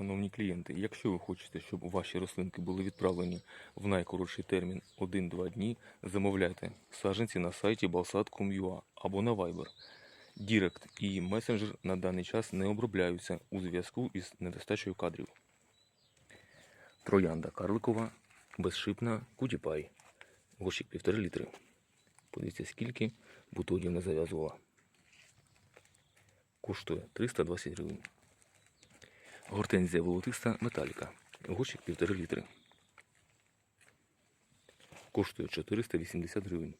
Шановні клієнти, якщо ви хочете, щоб ваші рослинки були відправлені в найкоротший термін 1-2 дні, замовляйте саджанці на сайті balsat.com.ua або на Viber. Дірект і месенджер на даний час не обробляються у зв'язку із недостачею кадрів. Троянда карликова, безшипна, кутіпай. Горщик півтори літри. Подивіться, скільки бутонів не зав'язувала. Коштує 320 гривень. Гортензія волотиста металіка. Горщик півтори літри. Коштує 480 гривень.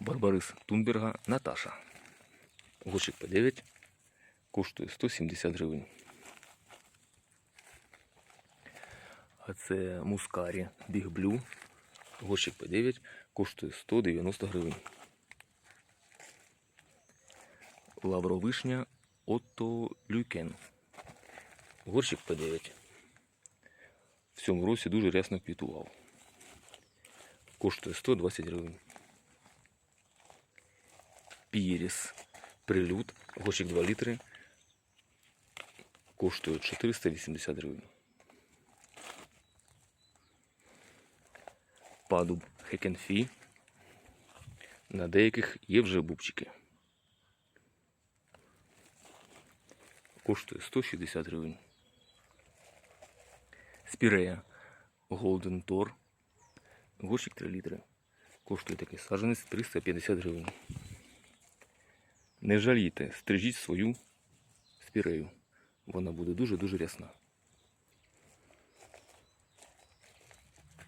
Барбарис Тунберга Наташа. Горщик П9 коштує 170 гривень. А це мускарі Big Blue. Горщик П9 коштує 190 гривень. Лавровишня Отто Люйкен. Горщик П9. В цьому році дуже рясно квітував. Коштує 120 гривень. Піріс. Прилюд. Горщик 2 літри. Коштує 480 гривень. Падуб Хекенфі. На деяких є вже бубчики. Коштує 160 гривень. Спірея Golden Tor. Горщик 3 літри. Коштує такий саджанець 350 гривень. Не жалійте, стрижіть свою спірею. Вона буде дуже-дуже рясна.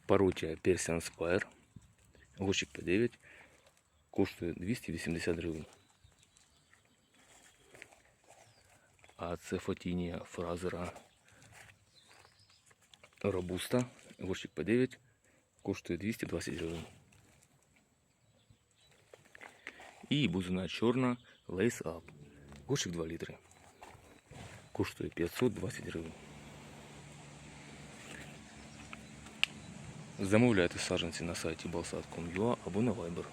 Паротія Persian Spire. Горщик П9. Коштує 280 гривень. А це фотінія фразера Робуста. Горщик П9 коштує 220 гривень. І бузина чорна Lace Up. Горщик 2 літри. Коштує 520 гривень. Замовляйте саджанці на сайті balsat.com.ua або на Viber.